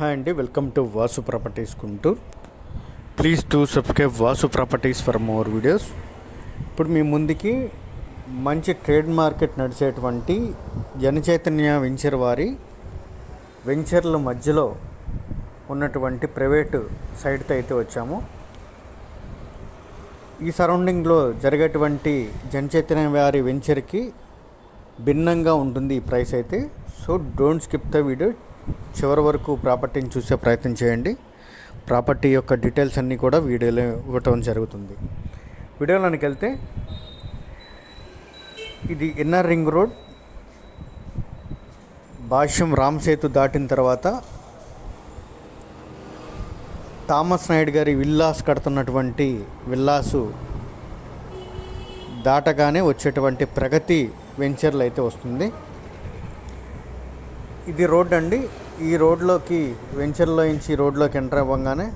Hi అండి. Welcome to Vasu properties Guntur please to subscribe Vasu properties for more videos ఇప్పుడు మీ ముందుకి మంచి ట్రేడ్ మార్కెట్ నడిచేటువంటి జనచైతన్య వెంచర్ వారి వెంచర్ల మధ్యలో ఉన్నటువంటి ప్రైవేటు సైట్తో అయితే వచ్చాము. ఈ సరౌండింగ్లో జరిగేటువంటి జనచైతన్య వారి వెంచర్కి భిన్నంగా ఉంటుంది ఈ ప్రైస్ అయితే. So don't skip the video చివరి వరకు ప్రాపర్టీని చూసే ప్రయత్నం చేయండి. ప్రాపర్టీ యొక్క డీటెయిల్స్ అన్నీ కూడా వీడియోలో ఇవ్వటం జరుగుతుంది. వీడియోలోనికి వెళ్తే ఇది inner ring road. Bhashyam Ram Sethu దాటిన తర్వాత థామస్ నాయుడు గారి విల్లాస్ కడుతున్నటువంటి విల్లాసు దాటగానే వచ్చేటువంటి ప్రగతి వెంచర్లు అయితే వస్తుంది. ఇది రోడ్ అండి. ఈ రోడ్లోకి వెంచర్లో నుంచి రోడ్లోకి ఎంటర్ అవ్వగానే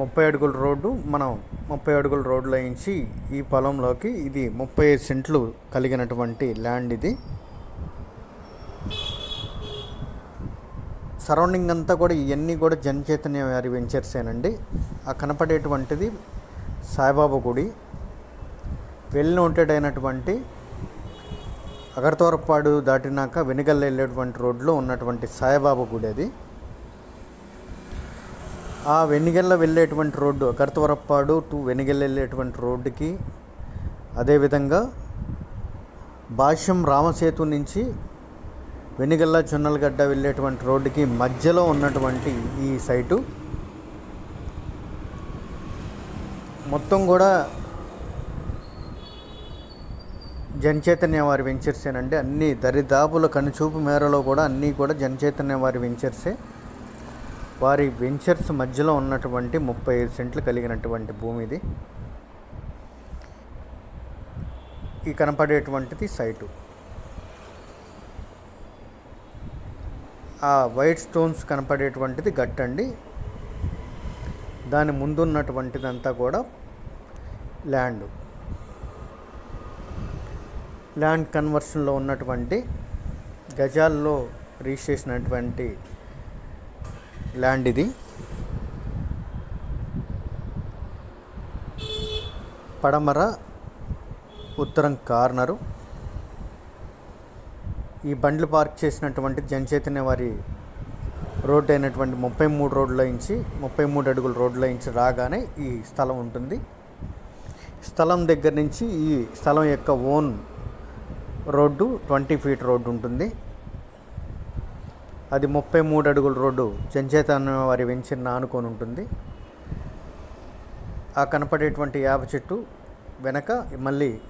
ముప్పై అడుగుల రోడ్డు మనం ముప్పై అడుగుల రోడ్లో నుంచి ఈ పొలంలోకి ఇది ముప్పై ఐదు సెంట్లు కలిగినటువంటి ల్యాండ్ ఇది. సరౌండింగ్ అంతా కూడా ఇవన్నీ కూడా జనచైతన్య వారి వెంచర్సేనండి. ఆ కనపడేటువంటిది సాయిబాబా గుడి. వెల్ నోటెడ్ అయినటువంటి అగర్తవరపాడు దాటినాక వెనుగల్ వెళ్ళేటువంటి రోడ్లో ఉన్నటువంటి సాయిబాబా గుడి అది ఆ వెనిగల్ల వెళ్ళేటువంటి రోడ్డు అగర్తవరపాడు టు వెనిగల్ వెళ్ళేటువంటి రోడ్డుకి అదేవిధంగా భాష్యం రామసేతు నుంచి వెనిగల్ల చున్నలగడ్డ వెళ్ళేటువంటి రోడ్డుకి మధ్యలో ఉన్నటువంటి ఈ సైటు. మొత్తం కూడా జనచైతన్య వారి వెంచర్సేనండి అన్ని దరిదాపుల కనుచూపు మేరలో కూడా అన్నీ కూడా జనచైతన్య వారి వెంచర్సే వారి వెంచర్స్ మధ్యలో ఉన్నటువంటి ముప్పై ఐదు సెంట్లు కలిగినటువంటి భూమి ఇది. ఈ కనపడేటువంటిది సైటు ఆ వైట్ స్టోన్స్ కనపడేటువంటిది గట్టండి దాని ముందున్నటువంటిదంతా కూడా ల్యాండ్ ల్యాండ్ కన్వర్షన్లో ఉన్నటువంటి గజాల్లో రిజిస్ట్రేషన్ అయినటువంటి ల్యాండ్ ఇది. పడమర ఉత్తరం కార్నరు. ఈ బండ్లు పార్క్ చేసినటువంటి జనచైతన్య వారి రోడ్డు అయినటువంటి ముప్పై మూడు రోడ్ల నుంచి ముప్పై మూడు అడుగుల రోడ్ల ఇంచి రాగానే ఈ స్థలం ఉంటుంది. స్థలం దగ్గర నుంచి ఈ స్థలం యొక్క own road twenty feet road ఉంటుంది. అది ముప్పై మూడు అడుగుల రోడ్డు జనచైతన్య వారి వెంచిన ఆనుకొని ఉంటుంది. ఆ కనపడేటువంటి యాప చెట్టు వెనక మళ్ళీ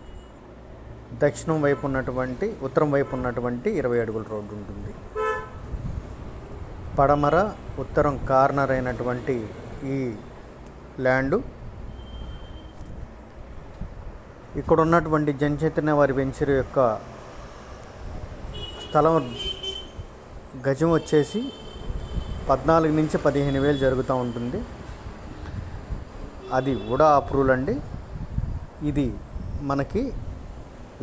దక్షిణం వైపు ఉన్నటువంటి ఉత్తరం వైపు ఉన్నటువంటి ఇరవై అడుగుల రోడ్డు ఉంటుంది. పడమర ఉత్తరం కార్నర్ అయినటువంటి ఈ ల్యాండు ఇక్కడ ఉన్నటువంటి జనచైతన్య వారి వెంచర్ యొక్క స్థలం గజం వచ్చేసి పద్నాలుగు నుంచి పదిహేను వేలు జరుగుతూ ఉంటుంది. అది ఉడా అప్రూవల్ అండి. ఇది మనకి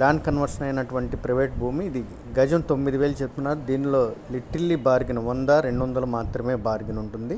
ల్యాండ్ కన్వర్షన్ అయినటువంటి ప్రైవేట్ భూమి. ఇది గజం తొమ్మిది వేలు చెప్తున్నారు. దీనిలో లిటిల్లీ బార్గిన్ వంద రెండు వందలు మాత్రమే బార్గిన్ ఉంటుంది.